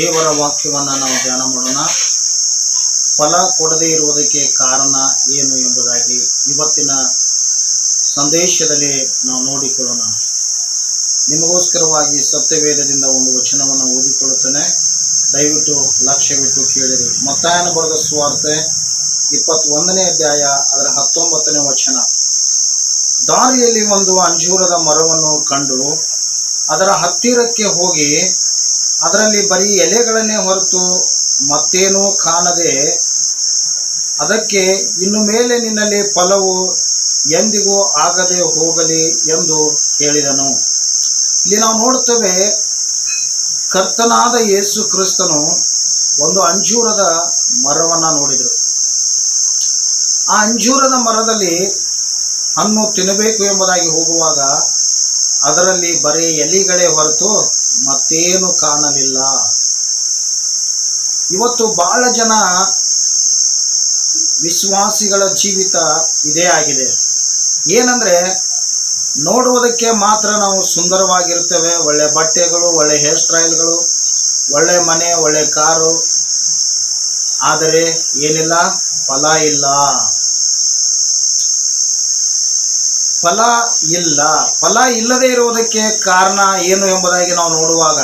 ದೇವರ ವಾಕ್ಯವನ್ನು ನಾವು ಧ್ಯಾನ ಮಾಡೋಣ. ಫಲ ಕೊಡದೇ ಇರುವುದಕ್ಕೆ ಕಾರಣ ಏನು ಎಂಬುದಾಗಿ ಇವತ್ತಿನ ಸಂದೇಶದಲ್ಲಿ ನಾವು ನೋಡಿಕೊಳ್ಳೋಣ. ನಿಮಗೋಸ್ಕರವಾಗಿ ಸತ್ಯವೇದದಿಂದ ಒಂದು ವಚನವನ್ನು ಓದಿಕೊಳ್ಳುತ್ತೇನೆ. ದಯವಿಟ್ಟು ಲಕ್ಷ್ಯವಿಟ್ಟು ಕೇಳಿರಿ. ಮತ್ತಾಯನ ಬರೆದ ಸುವಾರ್ತೆ ಇಪ್ಪತ್ತೊಂದನೇ ಅಧ್ಯಾಯ, ಅದರ ಹತ್ತೊಂಬತ್ತನೇ ವಚನ. ದಾರಿಯಲ್ಲಿ ಒಂದು ಅಂಜೂರದ ಮರವನ್ನು ಕಂಡು ಅದರ ಹತ್ತಿರಕ್ಕೆ ಹೋಗಿ ಅದರಲ್ಲಿ ಬರೀ ಎಲೆಗಳನ್ನೇ ಹೊರತು ಮತ್ತೇನೂ ಕಾಣದೆ ಅದಕ್ಕೆ ಇನ್ನು ಮೇಲೆ ನಿನ್ನಲ್ಲಿ ಫಲವು ಎಂದಿಗೂ ಆಗದೆ ಹೋಗಲಿ ಎಂದು ಹೇಳಿದನು. ಇಲ್ಲಿ ನಾವು ನೋಡ್ತೇವೆ ಕರ್ತನಾದ ಯೇಸು ಕ್ರಿಸ್ತನು ಒಂದು ಅಂಜೂರದ ಮರವನ್ನು ನೋಡಿದರು. ಆ ಅಂಜೂರದ ಮರದಲ್ಲಿ ಹಣ್ಣು ತಿನ್ನಬೇಕು ಎಂಬುದಾಗಿ ಹೋಗುವಾಗ ಅದರಲ್ಲಿ ಬರೀ ಎಲಿಗಳೇ ಹೊರತು ಮತ್ತೇನು ಕಾಣಲಿಲ್ಲ. ಇವತ್ತು ಬಹಳ ಜನ ವಿಶ್ವಾಸಿಗಳ ಜೀವಿತ ಇದೇ ಆಗಿದೆ. ಏನಂದರೆ, ನೋಡುವುದಕ್ಕೆ ಮಾತ್ರ ನಾವು ಸುಂದರವಾಗಿರ್ತೇವೆ ಒಳ್ಳೆ ಬಟ್ಟೆಗಳು, ಒಳ್ಳೆ ಹೇರ್ ಸ್ಟೈಲ್ಗಳು, ಒಳ್ಳೆ ಮನೆ, ಒಳ್ಳೆ ಕಾರು. ಆದರೆ ಏನಿಲ್ಲ? ಫಲ ಇಲ್ಲ. ಫಲ ಇಲ್ಲ. ಫಲ ಇಲ್ಲದೆ ಇರುವುದಕ್ಕೆ ಕಾರಣ ಏನು ಎಂಬುದಾಗಿ ನಾವು ನೋಡುವಾಗ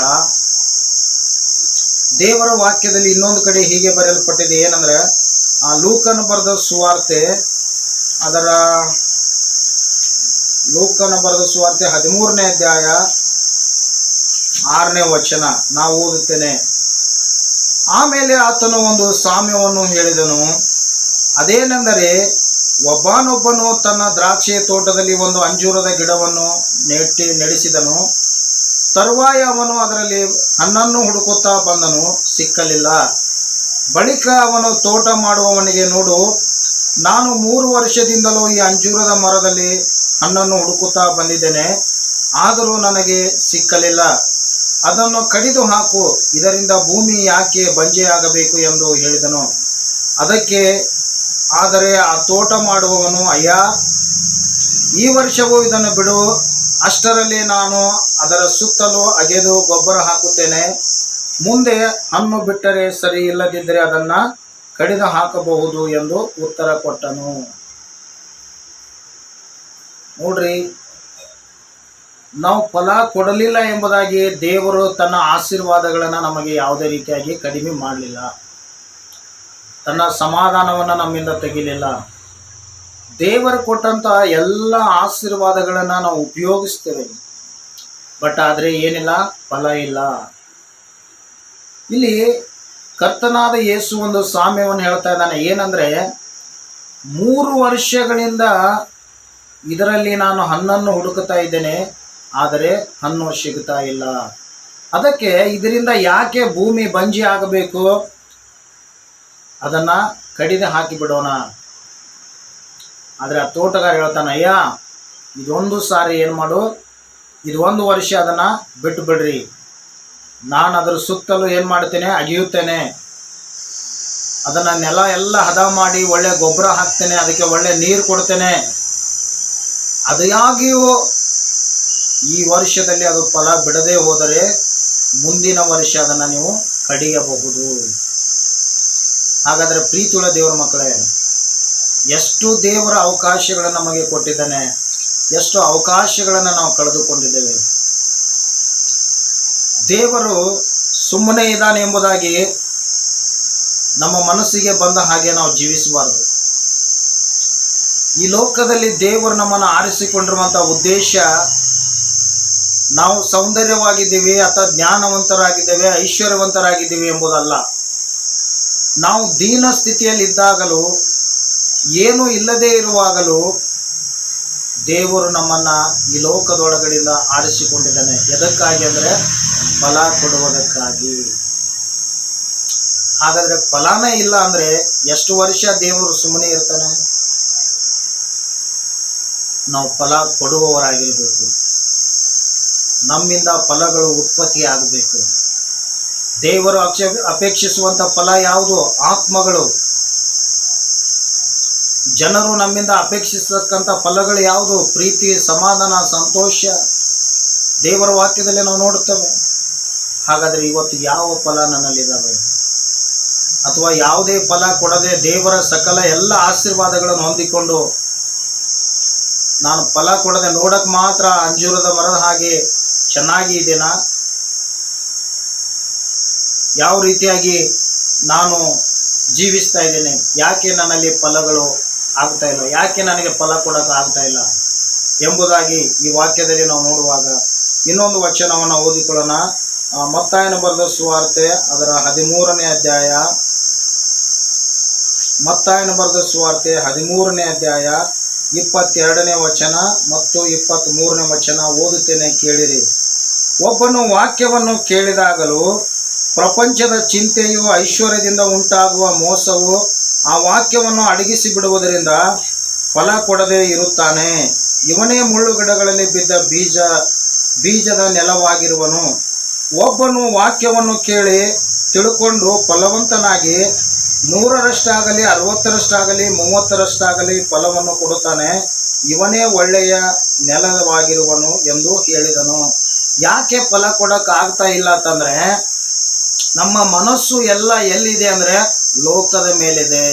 ದೇವರ ವಾಕ್ಯದಲ್ಲಿ ಇನ್ನೊಂದು ಕಡೆ ಹೀಗೆ ಬರೆಯಲ್ಪಟ್ಟಿದೆ. ಏನಂದ್ರೆ, ಆ ಲೂಕನ ಬರೆದ ಸುವಾರ್ತೆ, ಅದರ ಲೂಕನ ಬರೆದ ಸುವಾರ್ತೆ ಹದಿಮೂರನೇ ಅಧ್ಯಾಯ ಆರನೇ ವಚನ. ನಾವು ಓದುತ್ತೇನೆ. ಆಮೇಲೆ ಆತನು ಒಂದು ಸಾಮ್ಯವನ್ನು ಹೇಳಿದನು. ಅದೇನೆಂದರೆ ಒಬ್ಬನೊಬ್ಬನು ತನ್ನ ದ್ರಾಕ್ಷಿ ತೋಟದಲ್ಲಿ ಒಂದು ಅಂಜೂರದ ಗಿಡವನ್ನು ನೆಟ್ಟಿ ನಡೆಸಿದನು. ತರುವಾಯ ಅವನು ಅದರಲ್ಲಿ ಹಣ್ಣನ್ನು ಹುಡುಕುತ್ತಾ ಬಂದನು. ಸಿಕ್ಕಲಿಲ್ಲ. ಬಳಿಕ ಅವನು ತೋಟ ಮಾಡುವವನಿಗೆ ನೋಡು, ನಾನು ಮೂರು ವರ್ಷದಿಂದಲೂ ಈ ಅಂಜೂರದ ಮರದಲ್ಲಿ ಹಣ್ಣನ್ನು ಹುಡುಕುತ್ತಾ ಬಂದಿದ್ದೇನೆ. ಆದರೂ ನನಗೆ ಸಿಕ್ಕಲಿಲ್ಲ. ಅದನ್ನು ಕಡಿದು ಹಾಕು. ಇದರಿಂದ ಭೂಮಿ ಯಾಕೆ ಬಂಜೆಯಾಗಬೇಕು ಎಂದು ಹೇಳಿದನು. ಅದಕ್ಕೆ ಆದರೆ ಆ ತೋಟ ಮಾಡುವವನು, ಅಯ್ಯ, ಈ ವರ್ಷವೂ ಇದನ್ನು ಬಿಡು. ಅಷ್ಟರಲ್ಲಿ ನಾನು ಅದರ ಸುತ್ತಲೂ ಅಗೆದು ಗೊಬ್ಬರ ಹಾಕುತ್ತೇನೆ. ಮುಂದೆ ಹಣ್ಣು ಬಿಟ್ಟರೆ ಸರಿ ಇಲ್ಲದಿದ್ದರೆ ಅದನ್ನು ಕಡಿದು ಹಾಕಬಹುದು ಎಂದು ಉತ್ತರ ಕೊಟ್ಟನು. ನೋಡ್ರಿ, ನಾವು ಫಲ ಕೊಡಲಿಲ್ಲ ಎಂಬುದಾಗಿ ದೇವರು ತನ್ನ ಆಶೀರ್ವಾದಗಳನ್ನು ನಮಗೆ ಯಾವುದೇ ರೀತಿಯಾಗಿ ಕಡಿಮೆ ಮಾಡಲಿಲ್ಲ. ತನ್ನ ಸಮಾಧಾನವನ್ನು ನಮ್ಮಿಂದ ತೆಗಿಲಿಲ್ಲ. ದೇವರು ಕೊಟ್ಟಂತಹ ಎಲ್ಲ ಆಶೀರ್ವಾದಗಳನ್ನು ನಾವು ಉಪಯೋಗಿಸ್ತೇವೆ. ಬಟ್ ಆದರೆ ಏನಿಲ್ಲ, ಫಲ ಇಲ್ಲ. ಇಲ್ಲಿ ಕರ್ತನಾದ ಯೇಸು ಒಂದು ಸಾಮ್ಯವನ್ನು ಹೇಳ್ತಾ ಇದ್ದಾನೆ. ಏನಂದ್ರೆ, ಮೂರು ವರ್ಷಗಳಿಂದ ಇದರಲ್ಲಿ ನಾನು ಹಣ್ಣನ್ನು ಹುಡುಕುತ್ತಾ ಇದ್ದೇನೆ, ಆದರೆ ಹಣ್ಣು ಸಿಗುತ್ತಾ ಇಲ್ಲ. ಅದಕ್ಕೆ ಇದರಿಂದ ಯಾಕೆ ಭೂಮಿ ಬಂಜಿ ಆಗಬೇಕು? ಅದನ್ನ ಕಡಿದು ಹಾಕಿ ಬಿಡೋಣ ಆದರೆ ಆ ತೋಟಗಾರ ಹೇಳ್ತಾನೆ, ಅಯ್ಯ, ಇದೊಂದು ಸಾರಿ ಏನು ಮಾಡು, ಇದು ಒಂದು ವರ್ಷ ಅದನ್ನ ಬಿಟ್ಟು ಬಿಡ್ರಿ ನಾನು ಅದರ ಸುತ್ತಲೂ ಏನು ಮಾಡ್ತೇನೆ, ಅಗಿಯುತ್ತೇನೆ. ಅದನ್ನ ನೆಲ ಎಲ್ಲ ಹದ ಮಾಡಿ ಒಳ್ಳೆ ಗೊಬ್ಬರ ಹಾಕ್ತೇನೆ, ಅದಕ್ಕೆ ಒಳ್ಳೆ ನೀರು ಕೊಡ್ತೇನೆ. ಅದಾಗಿಯೂ ಈ ವರ್ಷದಲ್ಲಿ ಅದು ಫಲ ಬಿಡದೆ ಹೋದರೆ ಮುಂದಿನ ವರ್ಷ ಅದನ್ನು ನೀವು ಕಡಿಯಬಹುದು. ಹಾಗಾದರೆ ಪ್ರೀತಿಯುಳ್ಳ ದೇವರ ಮಕ್ಕಳೇ, ಎಷ್ಟು ದೇವರ ಅವಕಾಶಗಳನ್ನು ನಮಗೆ ಕೊಟ್ಟಿದ್ದಾನೆ, ಎಷ್ಟು ಅವಕಾಶಗಳನ್ನು ನಾವು ಕಳೆದುಕೊಂಡಿದ್ದೇವೆ. ದೇವರು ಸುಮ್ಮನೆ ಇದ್ದಾನೆ ಎಂಬುದಾಗಿ ನಮ್ಮ ಮನಸ್ಸಿಗೆ ಬಂದ ಹಾಗೆ ನಾವು ಜೀವಿಸಬಾರದು. ಈ ಲೋಕದಲ್ಲಿ ದೇವರು ನಮ್ಮನ್ನು ಆರಿಸಿಕೊಂಡಿರುವಂಥ ಉದ್ದೇಶ, ನಾವು ಸೌಂದರ್ಯವಾಗಿದ್ದೀವಿ ಅಥವಾ ಜ್ಞಾನವಂತರಾಗಿದ್ದೇವೆ, ಐಶ್ವರ್ಯವಂತರಾಗಿದ್ದೀವಿ ಎಂಬುದಲ್ಲ. ನಾವು ದೀನ ಸ್ಥಿತಿಯಲ್ಲಿದ್ದಾಗಲೂ ಏನೂ ಇಲ್ಲದೇ ಇರುವಾಗಲೂ ದೇವರು ನಮ್ಮನ್ನು ಈ ಲೋಕದೊಳಗಡೆಯಿಂದ ಆರಿಸಿಕೊಂಡಿದ್ದಾನೆ. ಎದಕ್ಕಾಗಿ ಅಂದರೆ ಫಲ ಕೊಡುವುದಕ್ಕಾಗಿ. ಹಾಗಾದರೆ ಫಲನೇ ಇಲ್ಲ ಅಂದರೆ ಎಷ್ಟು ವರ್ಷ ದೇವರು ಸುಮ್ಮನೆ ಇರ್ತಾನೆ? ನಾವು ಫಲ ಕೊಡುವವರಾಗಿರಬೇಕು. ನಮ್ಮಿಂದ ಫಲಗಳು ಉತ್ಪತ್ತಿ ಆಗಬೇಕು ದೇವರು ಅಕ್ಷ ಅಪೇಕ್ಷಿಸುವಂಥ ಫಲ ಯಾವುದು? ಆತ್ಮಗಳು. ಜನರು ನಮ್ಮಿಂದ ಅಪೇಕ್ಷಿಸತಕ್ಕಂಥ ಫಲಗಳು ಯಾವುದು? ಪ್ರೀತಿ, ಸಮಾಧಾನ, ಸಂತೋಷ. ದೇವರ ವಾಕ್ಯದಲ್ಲಿ ನಾವು ನೋಡುತ್ತೇವೆ. ಹಾಗಾದರೆ ಇವತ್ತು ಯಾವ ಫಲ ನನ್ನಲ್ಲಿದ್ದಾವೆ ಅಥವಾ ಯಾವುದೇ ಫಲ ಕೊಡದೆ ದೇವರ ಸಕಲ ಎಲ್ಲ ಆಶೀರ್ವಾದಗಳನ್ನು ಹೊಂದಿಕೊಂಡು ನಾನು ಫಲ ಕೊಡದೆ ನೋಡಕ್ಕೆ ಮಾತ್ರ ಅಂಜೂರದ ಮರದ ಹಾಗೆ ಚೆನ್ನಾಗಿ ಇದೆನಾ? ಯಾವ ರೀತಿಯಾಗಿ ನಾನು ಜೀವಿಸ್ತಾ ಇದ್ದೇನೆ? ಯಾಕೆ ನನ್ನಲ್ಲಿ ಫಲಗಳು ಆಗ್ತಾ ಇಲ್ಲ? ಯಾಕೆ ನನಗೆ ಫಲ ಕೊಡೋಕೆ ಆಗ್ತಾ ಇಲ್ಲ? ಎಂಬುದಾಗಿ ಈ ವಾಕ್ಯದಲ್ಲಿ ನಾವು ನೋಡುವಾಗ ಇನ್ನೊಂದು ವಚನವನ್ನು ಓದಿಕೊಳ್ಳೋಣ. ಮತ್ತಾಯನ ಬರೆದ ಸುವಾರ್ತೆ ಅದರ ಹದಿಮೂರನೇ ಅಧ್ಯಾಯ. ಮತ್ತಾಯನ ಬರೆದ ಸುವಾರ್ತೆ ಹದಿಮೂರನೇ ಅಧ್ಯಾಯ ಇಪ್ಪತ್ತೆರಡನೇ ವಚನ ಮತ್ತು ಇಪ್ಪತ್ತ್ ಮೂರನೇ ವಚನ ಓದುತ್ತೇನೆ ಕೇಳಿರಿ. ಒಬ್ಬನು ವಾಕ್ಯವನ್ನು ಕೇಳಿದಾಗಲೂ ಪ್ರಪಂಚದ ಚಿಂತೆಯು ಐಶ್ವರ್ಯದಿಂದ ಉಂಟಾಗುವ ಮೋಸವು ಆ ವಾಕ್ಯವನ್ನು ಅಡಗಿಸಿ ಬಿಡುವುದರಿಂದ ಫಲ ಕೊಡದೇ ಇರುತ್ತಾನೆ. ಇವನೇ ಮುಳ್ಳುಗಿಡಗಳಲ್ಲಿ ಬಿದ್ದ ಬೀಜ, ಬೀಜದ ನೆಲವಾಗಿರುವನು. ಒಬ್ಬನು ವಾಕ್ಯವನ್ನು ಕೇಳಿ ತಿಳ್ಕೊಂಡು ಫಲವಂತನಾಗಿ ನೂರರಷ್ಟಾಗಲಿ, ಅರವತ್ತರಷ್ಟಾಗಲಿ, ಮೂವತ್ತರಷ್ಟಾಗಲಿ ಫಲವನ್ನು ಕೊಡುತ್ತಾನೆ. ಇವನೇ ಒಳ್ಳೆಯ ನೆಲವಾಗಿರುವನು ಎಂದು ಹೇಳಿದನು. ಯಾಕೆ ಫಲ ಕೊಡೋಕ್ಕಾಗ್ತಾ ಇಲ್ಲ ಅಂತಂದ್ರೆ ನಮ್ಮ ಮನಸ್ಸು ಎಲ್ಲ ಎಲ್ಲಿದೆ ಅಂದರೆ ಲೋಕದ ಮೇಲಿದೆ.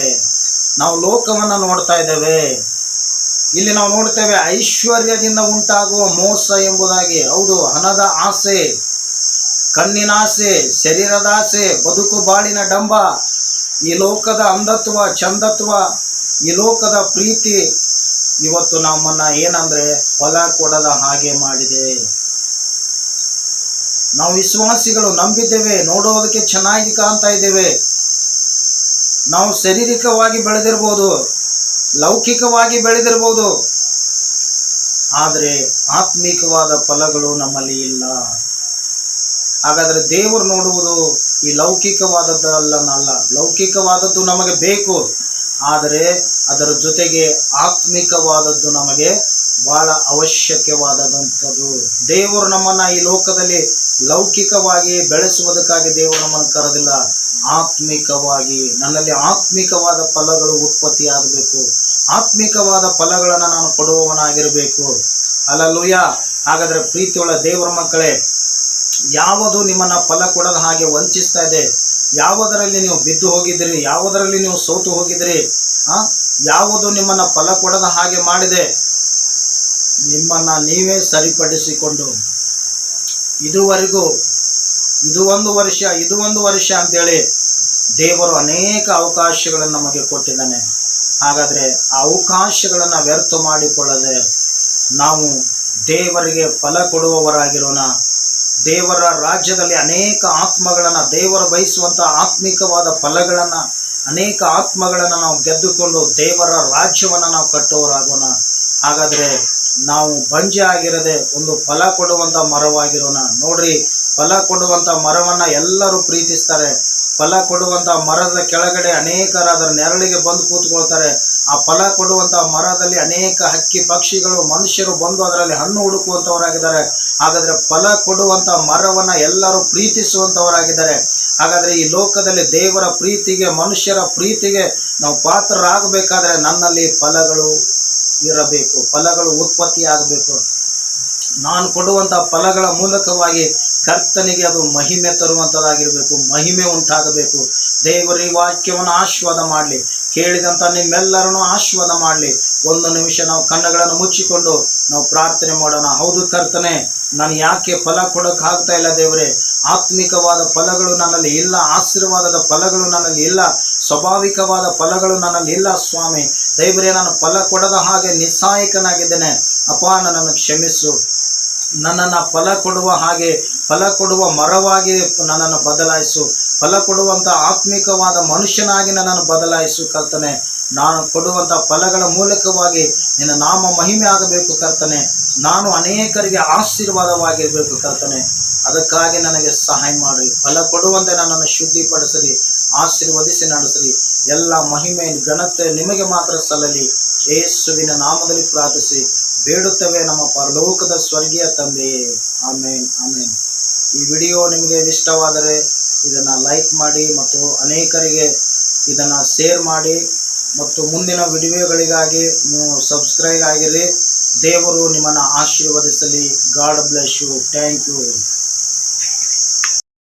ನಾವು ಲೋಕವನ್ನು ನೋಡ್ತಾ ಇದ್ದೇವೆ. ಇಲ್ಲಿ ನಾವು ನೋಡ್ತೇವೆ ಐಶ್ವರ್ಯದಿಂದ ಉಂಟಾಗುವ ಮೋಸ ಎಂಬುದಾಗಿ. ಹೌದು, ಹಣದ ಆಸೆ, ಕಣ್ಣಿನ ಆಸೆ, ಶರೀರದ ಆಸೆ, ಬದುಕು ಬಾಳಿನ ಡಂಬ, ಈ ಲೋಕದ ಅಂಧತ್ವ ಚಂದತ್ವ ಈ ಲೋಕದ ಪ್ರೀತಿ. ಇವತ್ತು ನಮ್ಮನ್ನು ಏನಂದರೆ ಫಲ ಕೊಡದ ಹಾಗೆ ಮಾಡಿದೆ. ನಾವು ವಿಶ್ವಾಸಿಗಳು ನಂಬಿದ್ದೇವೆ ನೋಡೋದಕ್ಕೆ ಚೆನ್ನಾಗಿ ಕಾಣ್ತಾ ಇದ್ದೇವೆ. ನಾವು ಶಾರೀರಿಕವಾಗಿ ಬೆಳೆದಿರ್ಬೋದು, ಲೌಕಿಕವಾಗಿ ಬೆಳೆದಿರ್ಬೋದು. ಆದರೆ ಆತ್ಮಿಕವಾದ ಫಲಗಳು ನಮ್ಮಲ್ಲಿ ಇಲ್ಲ. ಹಾಗಾದರೆ ದೇವರು ನೋಡುವುದು ಈ ಲೌಕಿಕವಾದದ್ದು ಅಲ್ಲನಲ್ಲ ಲೌಕಿಕವಾದದ್ದು ನಮಗೆ ಬೇಕು. ಆದರೆ ಅದರ ಜೊತೆಗೆ ಆತ್ಮಿಕವಾದದ್ದು ನಮಗೆ ಬಹಳ ಅವಶ್ಯಕವಾದಂಥದ್ದು ದೇವರು ನಮ್ಮನ್ನು ಈ ಲೋಕದಲ್ಲಿ ಲೌಕಿಕವಾಗಿ ಬೆಳೆಸುವುದಕ್ಕಾಗಿ ದೇವರು ನಮ್ಮನ್ನು ಕರೆದಿಲ್ಲ. ಆತ್ಮಿಕವಾಗಿ, ನನ್ನಲ್ಲಿ ಆತ್ಮಿಕವಾದ ಫಲಗಳು ಉತ್ಪತ್ತಿಯಾಗಬೇಕು. ಆತ್ಮಿಕವಾದ ಫಲಗಳನ್ನು ನಾನು ಕೊಡುವವನಾಗಿರಬೇಕು. ಅಲ್ಲಲ್ಲೂಯ. ಹಾಗಾದರೆ ಪ್ರೀತಿಯೊಳ ದೇವರ ಮಕ್ಕಳೇ, ಯಾವುದು ನಿಮ್ಮನ್ನು ಫಲ ಕೊಡದ ಹಾಗೆ ವಂಚಿಸ್ತಾ ಇದೆ? ಯಾವುದರಲ್ಲಿ ನೀವು ಬಿದ್ದು ಹೋಗಿದ್ದೀರಿ? ಯಾವುದರಲ್ಲಿ ನೀವು ಸೋತು ಹೋಗಿದ್ದೀರಿ? ಯಾವುದು ನಿಮ್ಮನ್ನು ಫಲ ಕೊಡದ ಹಾಗೆ ಮಾಡಿದೆ? ನಿಮ್ಮನ್ನು ನೀವೇ ಸರಿಪಡಿಸಿಕೊಂಡು ಇದುವರೆಗೂ, ಇದು ಒಂದು ವರ್ಷ, ಇದು ಒಂದು ವರ್ಷ ಅಂತೇಳಿ ದೇವರು ಅನೇಕ ಅವಕಾಶಗಳನ್ನು ನಮಗೆ ಕೊಟ್ಟಿದ್ದಾನೆ. ಹಾಗಾದರೆ ಆ ಅವಕಾಶಗಳನ್ನು ವ್ಯರ್ಥ ಮಾಡಿಕೊಳ್ಳದೆ ನಾವು ದೇವರಿಗೆ ಫಲ ಕೊಡುವವರಾಗಿರೋಣ. ದೇವರ ರಾಜ್ಯದಲ್ಲಿ ಅನೇಕ ಆತ್ಮಗಳನ್ನು, ದೇವರು ಬಯಸುವಂಥ ಆತ್ಮಿಕವಾದ ಫಲಗಳನ್ನು, ಅನೇಕ ಆತ್ಮಗಳನ್ನು ನಾವು ಗೆದ್ದುಕೊಂಡು ದೇವರ ರಾಜ್ಯವನ್ನು ನಾವು ಕಟ್ಟುವರಾಗೋಣ ಹಾಗಾದರೆ ನಾವು ಬಂಜೆ ಆಗಿರದೆ ಒಂದು ಫಲ ಕೊಡುವಂಥ ಮರವಾಗಿರೋಣ. ನೋಡ್ರಿ, ಫಲ ಕೊಡುವಂಥ ಮರವನ್ನು ಎಲ್ಲರೂ ಪ್ರೀತಿಸ್ತಾರೆ. ಫಲ ಕೊಡುವಂಥ ಮರದ ಕೆಳಗಡೆ ಅನೇಕರು ಅದರ ನೆರಳಿಗೆ ಬಂದು ಕೂತ್ಕೊಳ್ತಾರೆ. ಆ ಫಲ ಕೊಡುವಂಥ ಮರದಲ್ಲಿ ಅನೇಕ ಹಕ್ಕಿ ಪಕ್ಷಿಗಳು, ಮನುಷ್ಯರು ಬಂದು ಅದರಲ್ಲಿ ಹಣ್ಣು ಹುಡುಕುವಂಥವರಾಗಿದ್ದಾರೆ ಹಾಗಾದರೆ ಫಲ ಕೊಡುವಂಥ ಮರವನ್ನು ಎಲ್ಲರೂ ಪ್ರೀತಿಸುವಂಥವರಾಗಿದ್ದಾರೆ ಹಾಗಾದರೆ ಈ ಲೋಕದಲ್ಲಿ ದೇವರ ಪ್ರೀತಿಗೆ, ಮನುಷ್ಯರ ಪ್ರೀತಿಗೆ ನಾವು ಪಾತ್ರರಾಗಬೇಕಾದ್ರೆ ನನ್ನಲ್ಲಿ ಫಲಗಳು ಇರಬೇಕು, ಫಲಗಳು ಉತ್ಪತ್ತಿಯಾಗಬೇಕು. ನಾನು ಕೊಡುವಂಥ ಫಲಗಳ ಮೂಲಕವಾಗಿ ಕರ್ತನಿಗೆ ಅದು ಮಹಿಮೆ ತರುವಂಥದ್ದಾಗಿರಬೇಕು ಮಹಿಮೆ ಉಂಟಾಗಬೇಕು. ದೇವರ ಈ ವಾಕ್ಯವನ್ನು ಆಶೀರ್ವಾದ ಮಾಡಲಿ ಕೇಳಿದಂಥ ನಿಮ್ಮೆಲ್ಲರನ್ನು ಆಶೀರ್ವಾದ ಮಾಡಲಿ. ಒಂದು ನಿಮಿಷ ನಾವು ಕಣ್ಣುಗಳನ್ನು ಮುಚ್ಚಿಕೊಂಡು ನಾವು ಪ್ರಾರ್ಥನೆ ಮಾಡೋಣ. ಹೌದು ಕರ್ತನೆ, ನಾನು ಯಾಕೆ ಫಲ ಕೊಡೋಕ್ಕಾಗ್ತಾ ಇಲ್ಲ ದೇವರೇ? ಆತ್ಮಿಕವಾದ ಫಲಗಳು ನನ್ನಲ್ಲಿ ಇಲ್ಲ, ಆಶೀರ್ವಾದದ ಫಲಗಳು ನನ್ನಲ್ಲಿ ಇಲ್ಲ, ಸ್ವಾಭಾವಿಕವಾದ ಫಲಗಳು ನನ್ನಲ್ಲಿ ಇಲ್ಲ ಸ್ವಾಮಿ. ದೇವರೇ, ನಾನು ಫಲ ಕೊಡದ ಹಾಗೆ ನಿಸ್ಸಹಾಯಕನಾಗಿದ್ದೇನೆ ಅಪ್ಪ, ನನ್ನನ್ನು ಕ್ಷಮಿಸು. ನನ್ನನ್ನು ಫಲ ಕೊಡುವ ಹಾಗೆ, ಫಲ ಕೊಡುವ ಮರವಾಗಿ ನನ್ನನ್ನು ಬದಲಾಯಿಸು. ಫಲ ಕೊಡುವಂಥ ಆತ್ಮಿಕವಾದ ಮನುಷ್ಯನಾಗಿ ನನ್ನನ್ನು ಬದಲಾಯಿಸು, ಕರ್ತನೆ. ನಾನು ಕೊಡುವಂಥ ಫಲಗಳ ಮೂಲಕವಾಗಿ ನಿನ್ನ ನಾಮ ಮಹಿಮೆ ಆಗಬೇಕು, ಕರ್ತನೆ. ನಾನು ಅನೇಕರಿಗೆ ಆಶೀರ್ವಾದವಾಗಿರಬೇಕು, ಕರ್ತನೆ. ಅದಕ್ಕಾಗಿ ನನಗೆ ಸಹಾಯ ಮಾಡಿ ಫಲ ಕೊಡುವಂತೆ ನನ್ನನ್ನು ಶುದ್ಧಿಪಡಿಸಿರಿ, ಆಶೀರ್ವದಿಸಿ ನಡೆಸಿರಿ. ಎಲ್ಲ ಮಹಿಮೆ ಘನತೆ ನಿಮಗೆ ಮಾತ್ರ ಸಲ್ಲಲಿ. ಯೇಸುವಿನ ನಾಮದಲ್ಲಿ ಪ್ರಾರ್ಥಿಸಿ, ಬೇಡುತ್ತವೆ ನಮ್ಮ ಪರಲೋಕದ ಸ್ವರ್ಗೀಯ ತಂದೆಯೇ ಆಮೇನ್ ಆಮೇನ್. ಈ ವಿಡಿಯೋ ನಿಮಗೆ ಇಷ್ಟವಾದರೆ ಇದನ್ನು ಲೈಕ್ ಮಾಡಿ ಮತ್ತು ಅನೇಕರಿಗೆ ಇದನ್ನು ಶೇರ್ ಮಾಡಿ ಮತ್ತು ಮುಂದಿನ ವಿಡಿಯೋಗಳಿಗಾಗಿ ನೀವು ಸಬ್ಸ್ಕ್ರೈಬ್ ಆಗಿರಿ. ದೇವರು ನಿಮ್ಮನ್ನು ಆಶೀರ್ವದಿಸಲಿ. God bless you. Thank you.